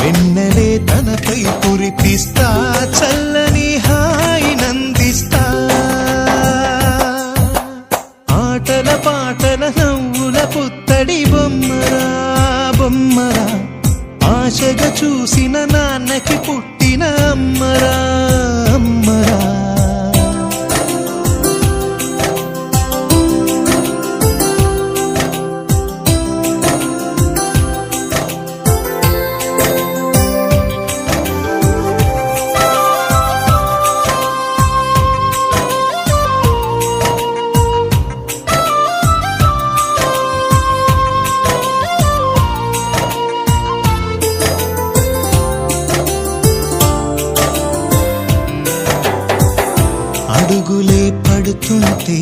వెన్నెలే తనపై కురిపిస్తా చల్లని హాయి నందిస్తా. ఆటల పాటల నవ్వుల పుత్తడి బొమ్మరా బొమ్మరా. ఆశగా చూసిన నాన్నకి పుట్టిన అమ్మరా. అడుగులే పడుతుంటే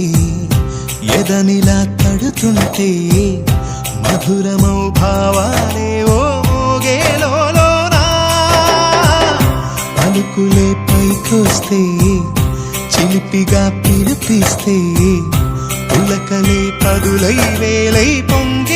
ఎదనిలా తడుతుంటే మధురమౌ భావాలే ఓ మోగేలోనా పలుకులే పైకొస్తే చిలిపిగా పిలిపిస్తే పులకలే పదులై వేలై పొంగే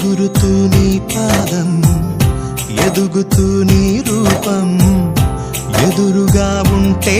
ఎగురుతూ నీ పాదం ఎదుగుతూ నీ రూపం. ఎదురుగా ఉంటే